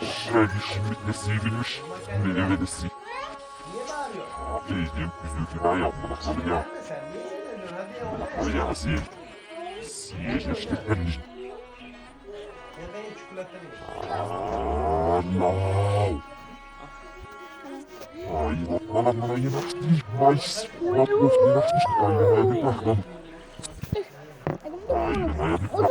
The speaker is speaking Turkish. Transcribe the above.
Şey, şimdi nesi bilmiş. Meyve nesi. İyiyim, üzüntü ben yapma bakalım ya. Hadi ya Asiye. Asiye işte henüz. Allah. Ay, bana bana değil. Nice. Bak yemek değil. Ay, bana bir bak lan. Ay, bana bir bak.